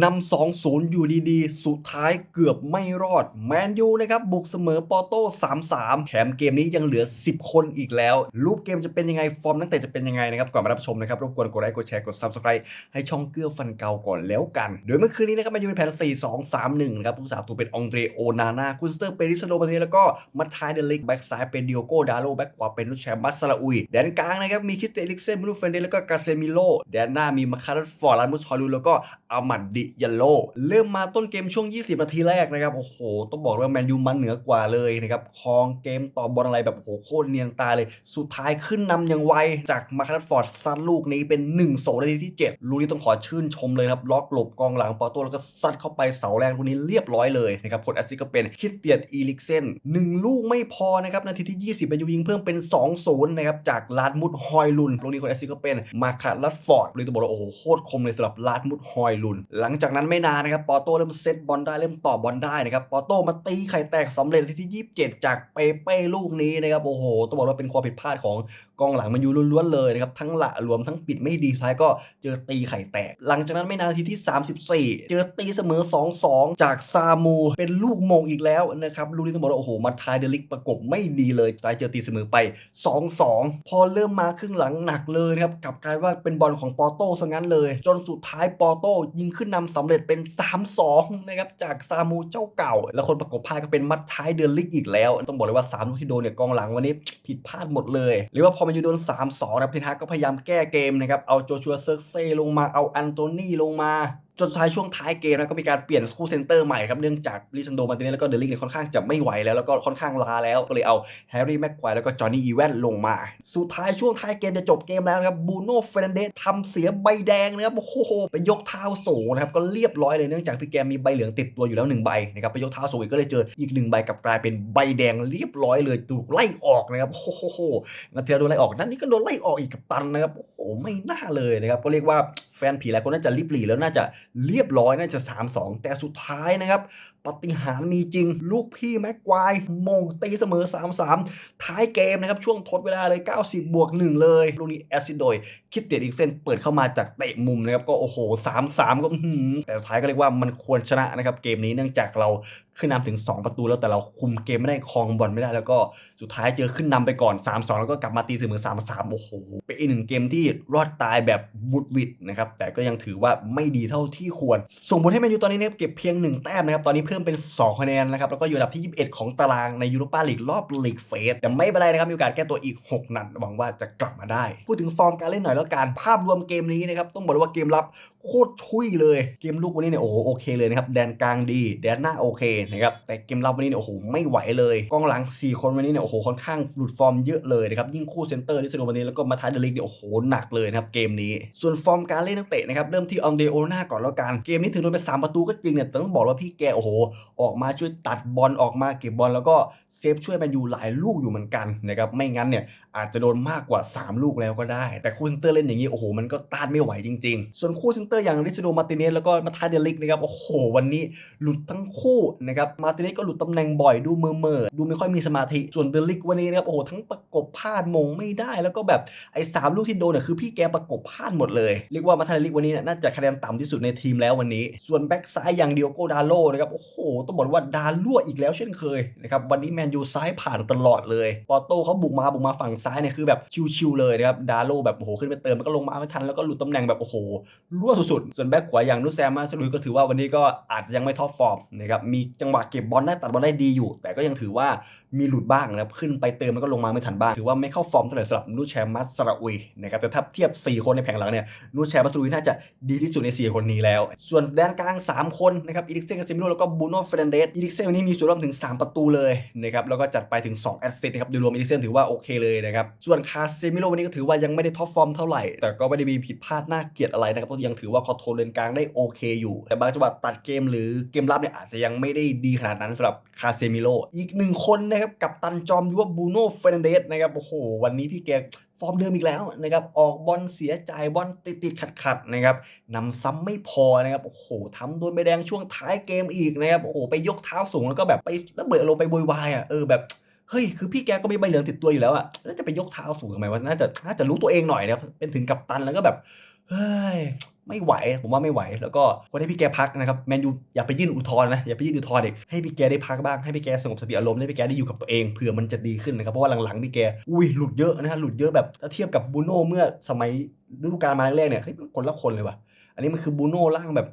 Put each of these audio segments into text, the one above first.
นำสองศูนย์อยู่ดีๆ สุดท้ายเกือบไม่รอด แมนยูนะครับบุกเสมอปอร์โต้3-3 แถมเกมนี้ยังเหลือ 10 คนอีกแล้ว รูปเกมจะเป็นยังไง ฟอร์มนักเตะจะเป็นยังไงนะครับ ก่อนมารับชมนะครับ รบกวนกดไลค์ กดแชร์ กด Subscribe ให้ช่องเกื้อฟันเก่าก่อนแล้วกัน โดยเมื่อคืนนี้นะครับแมนยูในแผน 4-2-3-1 นะครับผู้สาประตูเป็นองเดรโอนาน่ากุสเตอร์เปริสโลมาเทแล้วก็มัตทายเดลิกแบ็กซ้ายเป็นดิโอโกดาโลแบ็กขวาเป็นลูกแชมป์มัสซาลาอุยแดนกลางนะครับมีคิสเตอลิกเซนบรูเฟนเดแล้วก็กาเซมิโลแดนหน้ามีมาคาร์ฟอร์ลานมุสฮอลูแล้วก็อามัดดยัลโลเริ่มมาต้นเกมช่วง 20 นาทีแรกนะครับโอ้โห ต้องบอกว่าแมนยูมันเหนือกว่าเลยนะครับครองเกมต่อบอลอะไรแบบโอ้โหโคตรเนียนตาเลย สุดท้ายขึ้นนำอย่างไวจากมาคาร์ฟอร์ดซัดลูกนี้เป็น1 2นาทีที่ 7 ลูกนี้ต้องขอชื่นชมเลยครับล็อกหลบกองหลังปอโต้แล้วก็ซัดเข้าไปเสาแรกลูกนี้เรียบร้อยเลยนะครับคนแอสซิสก็เป็นคิสเตียนอีลิกเซนหนึ่งลูกไม่พอนะครับนาทีที่ 20แมนยูยิงเพิ่มเป็น2-0นนะครับจากลาดมุดฮอยลุนลูกนี้คนแอสซิสก็เป็นมาคาร์ลัดฟอร์ดเลยต้องบอกว่าโอ้โหโคตรคมเลยสำหรับลาดมุดฮอยลุนหลังงจากนั้นไม่นานนะครับปอโต้เริ่มเซตบอลได้เริ่มต่อบอลได้นะครับปอโต้มาตีไข่แตกสำเร็จทีที่ 27 จากเปเป้ลูกนี้นะครับโอ้โหต้องบอกว่าเป็นความผิดพลาดของกองหลังมันยูล้วนๆเลยนะครับทั้งละรวมทั้งปิดไม่ดีท้ายก็เจอตีไข่แตก หลังจากนั้นไม่นานนาทีที่ 34 เจอตีเสมอ 2-2 จากซามูเป็นลูกมงอีกแล้วนะครับลูกนี้ต้องบอกว่าโอ้โหมาทายเดลิกประกบไม่ดีเลยท้ายเจอตีเสมอไป 2-2 พอเริ่มมาครึ่งหลังหนักเลยนะครับกลับกลายว่าเป็นบอลของปอโต้ซะงั้นเลย จนสุดท้ายปอโต้ยิงขึ้นนำสำเร็จเป็น 3-2 นะครับ จากซามูเจ้าเก่า แล้วคนประกบพ่ายก็เป็นมัดท้ายเดือนลิกอีกแล้ว ต้องบอกเลยว่า3ลูกที่โดนเนี่ยกองหลังวันนี้ผิดพลาดหมดเลยหรือว่าพอมันอยู่โดน 3-2นะครับทนฮาก็พยายามแก้เกมนะครับเอาโจชัวเซอร์เซ่ลงมาเอาอันโตนี่ลงมา จนสุดท้ายช่วงท้ายเกมนะก็มีการเปลี่ยนคู่เซนเตอร์ใหม่ครับเนื่องจากลิซันโดมาติเนสแล้วก็เดลิกเนี่ยค่อนข้างจะไม่ไหวแล้วแล้วก็ค่อนข้างลาแล้วก็เลยเอาแฮร์รี่แม็กควายแล้วก็จอห์นนี่อีแวนลงมา สุดท้ายช่วงท้ายเกมจะจบเกมแล้วนะครับบูโน่เฟรนเดสทำเสียใบแดงนะครับโอ้โหไปยกเท้าสูงนะครับก็เรียบร้อยเลยเนื่องจากพี่แกมีใบเหลืองติดตัวอยู่แล้วหนึ่งใบนะครับไปยกเท้าสูงอีกก็เลยเจออีกหนึ่งใบกับกลายเป็นใบแดงเรียบร้อยเลยถูกไล่ออกนะครับโอ้โหนาเทีเราโดนไล่ออกนั่นนี่ก็โดนไล่ออกอีกกับตันนะครับโอ้ไม่น่าเลยนะครับ ก็เรียกว่าแฟนผีหลายคนน่าจะรีบหลีแล้วน่าจะเรียบร้อยน่าจะ 3-2 แต่สุดท้ายนะครับ ปฏิหาร์มีจริง ลูกพี่แม็กควายมงตีเสมอ 3-3 ท้ายเกมนะครับ ช่วงทดเวลาเลย 90 บวก 1 เลยลูกนี้แอซิดโดย คิดเตียดอีกเส้นเปิดเข้ามาจากเตะมุมนะครับ ก็โอ้โห 3-3 ก็หือแต่สุดท้ายก็เรียกว่ามันควรชนะนะครับ เกมนี้เนื่องจากเราขึ้นนำถึง 2 ประตูแล้วแต่เราคุมเกมไม่ได้ครองบอลไม่ได้แล้วก็สุดท้ายเจอขึ้นนำไปก่อน 3-2 แล้วก็กลับมาตีเสมอ 3-3 โอ้โหเป็นอีกหนึ่งเกมที่รอดตายแบบบุดวิดนะครับแต่ก็ยังถือว่าไม่ดีเท่าที่ควร ส่งผลให้แมนยูตอนนี้นะครับเก็บเพียง1แต้มนะครับตอนนี้พิ่มเป็น 2 คะแนนนะครับ แล้วก็อยู่อันดับที่ 21 ของตารางในยูโรปาลีกรอบลีกเฟส แต่ไม่เป็นไรนะครับ มีโอกาสแก้ตัวอีก 6 นัด หวังว่าจะกลับมาได้ พูดถึงฟอร์มการเล่นหน่อยแล้วการภาพรวมเกมนี้นะครับ ต้องบอกเลยว่าเกมรับโคตรชุยเลย เกมลูกวันนี้เนี่ยโอ้โหโอเคเลยนะครับ แดนกลางดี แดนหน้าโอเคนะครับ แต่เกมรับวันนี้เนี่ยโอ้โหไม่ไหวเลย กองหลัง 4 คนวันนี้เนี่ยโอ้โหค่อนข้างหลุดฟอร์มเยอะเลยนะครับ ยิ่งคู่เซนเตอร์ที่สโนวันนี้แล้วก็มาท้ายเดลิกเนี่ยโอ้โหหนักเลยนะครับเกมนี้ ส่วนฟอร์มการเล่นนักเตะนะครับเริ่มที่องเดโอนาก่อนแล้วกันเกมนี้ถึงโดนไป3ประตูก็จริงเนี่ยแต่ต้องบอกว่าพี่แกโอ้โหออกมาช่วยตัดบอลออกมาเก็บบอลแล้วก็เซฟช่วยแมนยูหลายลูกอยู่เหมือนกันนะครับไม่งั้นเนี่ยอาจจะโดนมากกว่า 3 ลูกแล้วก็ได้ แต่คู่เซนเตอร์เล่นอย่างนี้โอ้โหมันก็ต้านไม่ไหวจริง ๆ ส่วนคู่เซนเตอร์อย่างริซโดมาติเนสแล้วก็มาทาเดลิกนะครับโอ้โหวันนี้หลุดทั้งคู่นะครับมาติเนสก็หลุดตำแหน่งบ่อยดูเมอเมอดูไม่ค่อยมีสมาธิส่วนเดลิกวันนี้นะครับโอ้โหทั้งประกบพลาดมงไม่ได้แล้วก็แบบไอ้สามลูกที่โดนเนี่ยคือพี่แกประกบพลาดหมดเลยเรียกว่ามาทาเดลิกวันนี้เนี่ยน่าจะคะแนนต่ำที่สุดในทีมแล้ววันนี้ ส่วนแบ็กซ้ายอย่างเดียวโกดาโลนะครับโอ้โหหต้องบอกว่าดาลั่วอีกแล้วเช่นเคยนะครับวันนี้แมนยูซ้ายผ่านตลอดเลยปอโต้เขาบุกมาบุกมาฝั่งซ้ายเนี่ยคือแบบชิวๆเลยนะครับดาโลแบบโอ้โหขึ้นไปเติมแล้วก็ลงมาไม่ทันแล้วก็หลุดตำแหน่งแบบโอ้โหรั่วสุดๆส่วนแบ็กขวาอย่างนุสแซมมาสลุยก็ถือว่าวันนี้ก็อาจจะยังไม่ท็อปฟอร์มนะครับมีจังหวะเก็บบอลได้ตัดบอลได้ดีอยู่ แต่ก็ยังถือว่ามีหลุดบ้างนะครับขึ้นไปเติมแล้วก็ลงมาไม่ทันบ้างถือว่าไม่เข้าฟอร์มเท่าไหร่สำหรับนูแชมมัสสระอุยนะครับแต่ถ้าเทียบ 4 คนในแผงหลังเนี่ยนูแชมัสสระอุยน่าจะดีที่สุดใน 4 คนนี้แล้ว ส่วนแดนกลาง 3 คนนะครับอีริกเซนกับซิมิโนแล้วก็บูโน่เฟรนเดสอีริกเซนวันนี้มีส่วนร่วมถึง 3 ประตูเลยนะครับแล้วก็จัดไปถึง 2 แอสซิสต์นะครับโดยรวมอีริกเซนถือว่าโอเคเลยนะครับส่วนคาเซมิโลวันนี้ก็ถือว่ายังไม่ได้ท็อปฟอร์มเท่าไหร่ แต่ก็ไม่ได้มีผิดพลาดน่าเกลียดอะไรนะครับก็ยังถือว่าคอนโทรลเลนกลางได้โอเคอยู่ แต่บางจังหวะตัดเกมหรือเกมรับเนี่ยอาจจะยังไม่ได้ดีขนาดนั้นสำหรับคาเซมิโลอีกหนึ่งคนนะครับกับตันจอมยุวบูโน่เฟรนเดสนะครับโอ้โหวันนี้พี่แก ฟอร์มเดิมอีกแล้วนะครับออกบอลเสียใจบอลติดติดขัดขัดๆนะครับนำซ้ำไม่พอนะครับโอ้โหทำโดนใบแดงช่วงท้ายเกมอีกนะครับโอ้โหไปยกเท้าสูงแล้วก็แบบไประเบิดอารมณ์ไปบวยวายอะเออแบบเฮ้ย คือพี่แกก็มีใบเหลืองติดตัวอยู่แล้วอะแล้วจะไปยกเท้าสูงทำไมวะ น่าจะ น่าจะรู้ตัวเองหน่อยนะครับ เป็นถึงกัปตันแล้วก็แบบ เฮ้ย ไม่ไหว ผมว่าไม่ไหว แล้วก็คนให้พี่แกพักนะครับแมนยูอย่าไปยื่นอุทธรณ์นะอย่าไปยื่นอุทธรณ์เด็กให้พี่แกได้พักบ้างให้พี่แกสงบสติอารมณ์ให้พี่แกได้อยู่กับตัวเองเผื่อมันจะดีขึ้นนะครับเพราะว่าหลังๆพี่แกอุ้ยหลุดเยอะนะฮะหลุดเยอะแบบถ้าเทียบกับบูโน่เมื่อสมัยฤดูกาลมาแรกๆเนี่ยเฮ้ยคนละคนเลยว่ะอันนี้มันคือบูโน่ร่างแบบ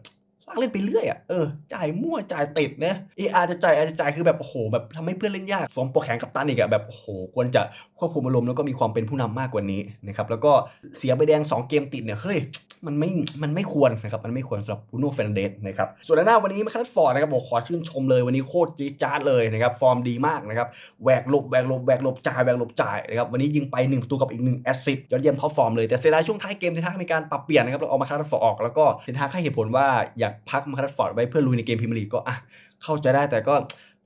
างเล่นไปเรื่อยอะเออจ่ายมั่วจ่ายติดนะเออาจะจ่ายอาจจะจ่ายคือแบบโอ้โหแบบทำให้เพื่อนเล่นยากสมปรแข็งกับตันอีกอะแบบโอ้โหควรจะควบคุมอารมณ์แล้วก็มีความเป็นผู้นำมากกว่านี้นะครับแล้วก็เสียใบแดงสองเกมติดเนี่ยเฮ้ยมันไม่ มันไม่ควรนะครับ มันไม่ควรสำหรับบูโน่เฟรนเดสนะครับ ส่วนด้านหน้าวันนี้มาคัดฟอร์ดนะครับบอกขอชื่นชมเลยวันนี้โคตรจี๊ดจ๊าดเลยนะครับ ฟอร์มดีมากนะครับ แหวกหลบ แหวกหลบ แหวกหลบจ่าย แหวกหลบจ่ายนะครับ วันนี้ยิงไป1ประตูกับอีก1แอสซิสต์ยอดเยี่ยมท็อปฟอร์มเลย แต่เสียดายช่วงท้ายเกมเทนฮากมีการปรับเปลี่ยนนะครับแล้วเอามาคัดฟอร์ดออก แล้วก็เทนฮากให้เหตุผลว่าอยากพักมาคัดฟอร์ดไว้เพื่อลุยในเกมพรีเมียร์ลีกก็อะเข้าใจได้แต่ก็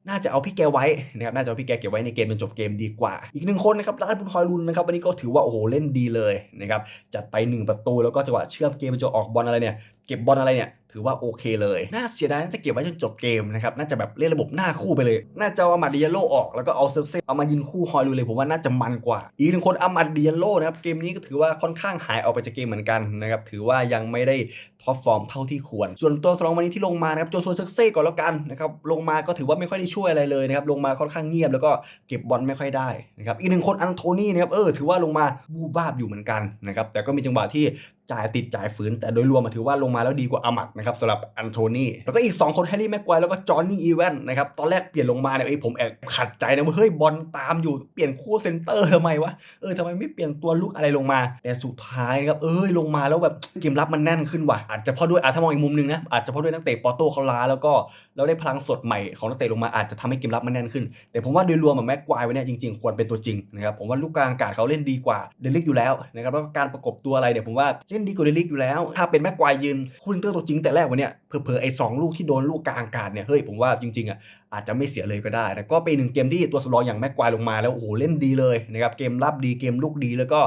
น่าจะเอาพี่แกไว้นะครับน่าจะเอาพี่แกเก็บไว้ในเกมจนจบเกมดีกว่า อีกหนึ่งคนนะครับรานบุญฮอยลุนนะครับวันนี้ก็ถือว่าโอ้โหเล่นดีเลยนะครับจัดไป 1 ประตูแล้วก็จังหวะเชื่อมเกมจะออกบอลอะไรเนี่ยเก็บบอลอะไรเนี่ย ถือว่าโอเคเลย น่าเสียดายน่าจะเก็บไว้จนจบเกมนะครับ น่าจะแบบเล่นระบบหน้าคู่ไปเลย น่าจะเอามาดิยาโลออกแล้วก็เอาเซอร์เซเอามายิงคู่ฮอยลุนเลยผมว่าน่าจะมันกว่า อีกหนึ่งคนอามาดิยาโลนะครับ เกมนี้ก็ถือว่าค่อนข้างหายออกไปจากเกมเหมือนกันนะครับ ถือว่ายังไม่ได้ท็อปฟอร์มเท่าที่ควร ส่วนตัวสรองวันนี้ที่ลงมานะครับโจซัวเซกเซ่ก่อนแล้วกันนะครับ ลงมาก็ถือว่าไม่ค่อยได้ช่วยอะไรเลยนะครับ ลงมาค่อนข้างเงียบแล้วก็เก็บบอลไม่ค่อยได้นะครับ อีกหนึ่งคนอังโทนี่นะครับ เออ ถือว่าลงมาบูบ้าบอยู่เหมือนกันนะครับ แต่ก็มีจังหวะที่จ่ายติดจ่ายฝืน แต่โดยรวมมาถือว่าลงมาแล้วดีกว่าอามัดนะครับสำหรับอันโทนี่แล้วก็อีก 2 คนแฮร์รี่แม็กไกวแล้วก็จอห์นนี่อีแวนนะครับตอนแรกเปลี่ยนลงมาเนี่ยเอ้ผมแอบขัดใจนะว่าเฮ้ยบอลตามอยู่เปลี่ยนคู่เซนเตอร์ทำไมวะเออทำไมไม่เปลี่ยนตัวลุกอะไรลงมา แต่สุดท้ายครับเอ้ยลงมาแล้วแบบเกมรับมันแน่นขึ้นว่ะอาจจะเพราะด้วยอาถ้ามองอีกมุมหนึงนะอาจจะเพราะด้วยนักเตะปอร์โตเขาล้าแล้วก็เราได้พลังสดใหม่ของนักเตะลงมาอาจจะทำให้เกมรับมันแน่นขึ้น แต่ผมว่าโดยรวมแม็กควายไว้เนี่ยจริงๆ ควรเป็นตัวจริงนะครับผมว่าลูกกลางอากาศเขาเล่นดีกว่าเดลิกอยู่แล้วนะครับแล้วก็การประกบตัวอะไรเนี่ยผมว่าเล่นดีกว่าเดลิกอยู่แล้ว ถ้าเป็นแม็กควายยืนคู่ลินเตอร์ตัวจริงแต่แรกวันเนี้ยเผลอๆไอ้สองลูกที่โดนลูกกลางอากาศเนี่ยเฮ้ยผมว่าจริงๆอะ อาจจะไม่เสียเลยก็ได้แต่ก็เป็นหนึ่งเกมที่ตัวสำรองอย่างแม็กควายลงมาแล้วโอ้โหเล่นดีเลยนะครับเกมรับดีเกมลุกดี แล้วก็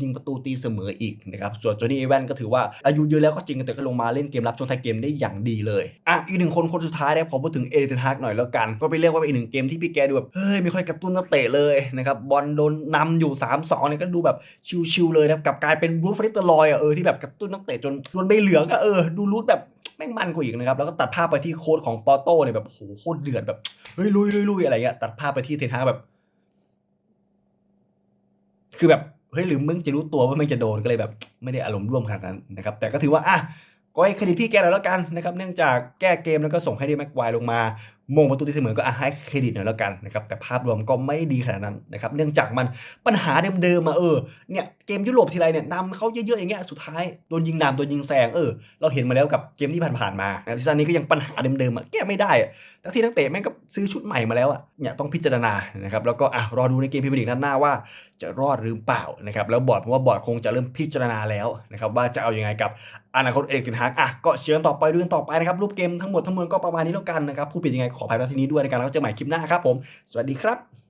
ยิงประตูตีเสมออีกนะครับส่วนโจนี่เอแวนก็ถือว่าอายุเยอะแล้วก็จริงแต่ก็ลงมาเล่นเกมรับช่วงท้ายเกมได้อย่างดีเลยอะอีกหนึ่งคนคนสุดท้ายเนี่ยผมพูดถึงเอเทนฮากหน่อยแล้วกัน ก็ไปเรียกว่าเป็นอีกหนึ่งเกมที่พี่แกดูแบบเฮ้ยไม่ค่อยกระตุ้นนักเตะเลยนะครับบอลโดนนำอยู่3-2เนี่ยก็ดูแบบชิวๆเลยนะครับกลับกลายเป็นบรูฟริตเตอร์ลอยอะเออที่แบบกระตุ้นนักเตะจนโดนใบเหลืองก็เออดูรูทแบบ แม่งมันกว่าอีกนะครับ แล้วก็ตัดภาพไปที่โค้ดของปอโต้เนี่ยแบบโหโคตรเดือดแบบเฮ้ยลุยลุยลุยอะไรเงี้ยตัดภาพไปที่เทนฮากแบบ คือแบบเฮ้ยหรือมึงจะรู้ตัวว่ามึงจะโดนก็เลยแบบ ไม่ได้อารมณ์ร่วมขนาดนั้นนะครับ แต่ก็ถือว่าอะก็ให้เครดิตพี่แกแล้วกันนะครับ เนื่องจากแก้เกมแล้วก็ส่งให้ดีแม็กไวลงมา มงประตูที่เสมอก็อะให้เครดิตหน่อยแล้วกันนะครับแต่ภาพรวมก็ไม่ได้ดีขนาดนั้นนะครับเนื่องจากมันปัญหาเดิมๆมาเออเนี่ยเกมยุโรปทีไรเนี่ยนำเขาเยอะๆอย่างเงี้ยสุดท้ายโดนยิงนำโดนยิงแซงเออเราเห็นมาแล้วกับเกมที่ผ่านๆมาซีซั่นนี้ก็ยังปัญหาเดิมๆอะแก้ไม่ได้อะทั้งที่นักเตะแม่งก็ซื้อชุดใหม่มาแล้วอะเนี่ยต้องพิจารณานะครับแล้วก็อะรอดูในเกมพรีเมียร์ลีกนัดหน้าว่าจะรอดหรือเปล่านะครับแล้วบอร์ดผมว่าบอร์ดคงจะเริ่มพิจารณาแล้วนะครับว่าจะเอาอยัางไงกับอนาคตเอริกสินฮักอะก็เชิญต่อไปดูกันต่อไปนะครับ รูปเกมทั้งหมดทั้งมวลก็ประมาณนี้แล้วกันนะครับ ผู้ผิดยังไงขออภัยณที่นี้ด้วยในการแล้วเจอใหม่คลิปหน้าครับผม สวัสดีครับ